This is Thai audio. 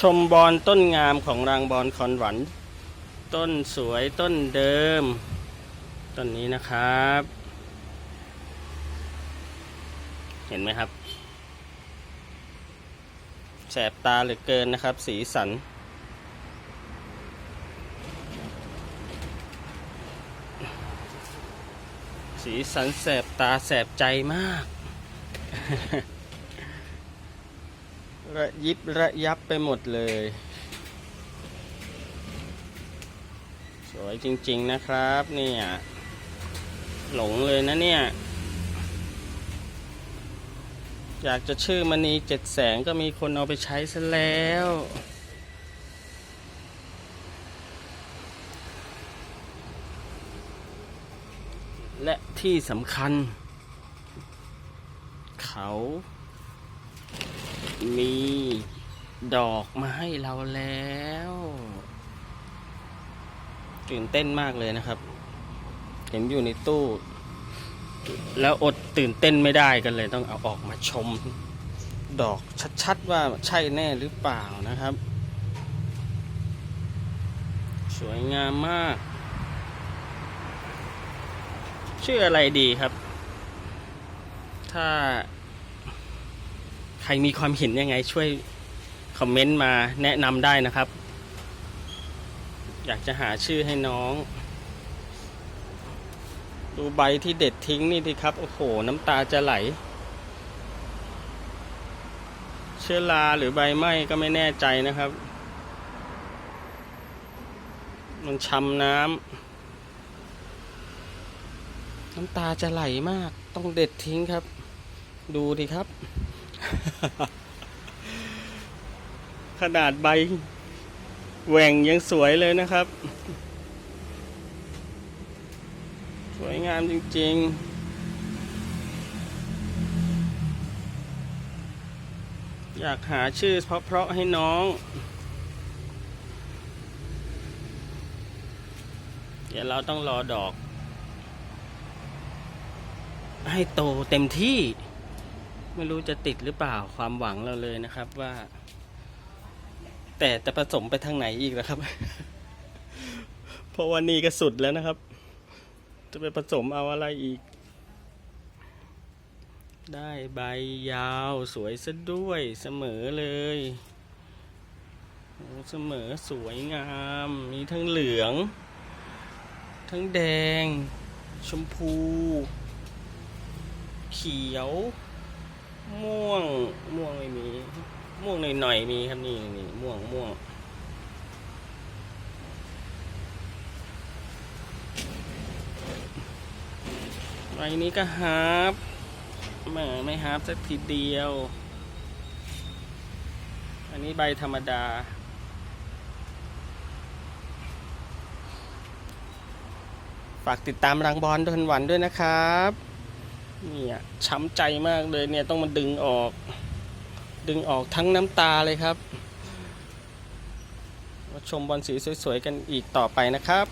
ชมบอลต้นงามของรางบอลคอนหวันต้นสวยต้นเดิม ต้นนี้นะครับ เห็นไหมครับ แสบตาเหลือเกินนะครับ สีสัน สีสันแสบตาแสบใจมาก ระยิบระยับไปหมดเลย สวยจริงๆนะครับเนี่ยหลงเลยนะเนี่ย อยากจะชื่อมณีเจ็ดแสงก็มีคนเอาไปใช้ซะแล้วและที่สำคัญ เขา มีดอกมาให้เราแล้วตื่นเต้นมากเลยนะครับ เห็นอยู่ในตู้ แล้วอดตื่นเต้นไม่ได้กันเลย ต้องเอาออกมาชม ดอกชัดๆว่าใช่แน่หรือเปล่านะครับ สวยงามมาก ชื่ออะไรดีครับ ถ้า ใครมีความเห็นยังไงช่วยคอมเมนต์มาแนะนำได้นะครับ อยากจะหาชื่อให้น้อง ดูใบที่เด็ดทิ้งนี่ดิครับ โอ้โห น้ำตาจะไหล เชื้อราหรือใบไหม้ก็ไม่แน่ใจนะครับ มันช้ำน้ำน้ำตาจะไหลมากต้องเด็ดทิ้งครับ ดูดิครับ ขนาดใบแหว่งยังสวยเลยนะครับ สวยงามจริง ๆอยากหาชื่อเพราะๆให้น้อง เดี๋ยวเราต้องรอดอก ให้โตเต็มที่ ไม่รู้จะติดหรือเปล่าความหวังเราเลยนะครับว่า แต่จะผสมไปทางไหนอีกนะครับ เพราะวันนี้ก็สุดแล้วนะครับ จะไปผสมเอาอะไรอีก ได้ใบยาวสวยซะด้วยเสมอเลยเสมอสวยงาม มีทั้งเหลือง ทั้งแดง ชมพู เขียว ม่วง ม่วงไม่มี ม่วงหน่อยๆมีครับนี่นี่ม่วงม่วงใบนี้ก็ฮาร์ปแหมไม่ฮาร์ปสักทีเดียว อันนี้ใบธรรมดาฝากติดตามรังบอลทุนวันด้วยนะครับ เนี่ยช้ำใจมากเลยเนี่ยต้องมาดึงออก ดึงออกทั้งน้ำตาเลยครับมาชมบอลสีสวยๆกันอีกต่อไปนะครับ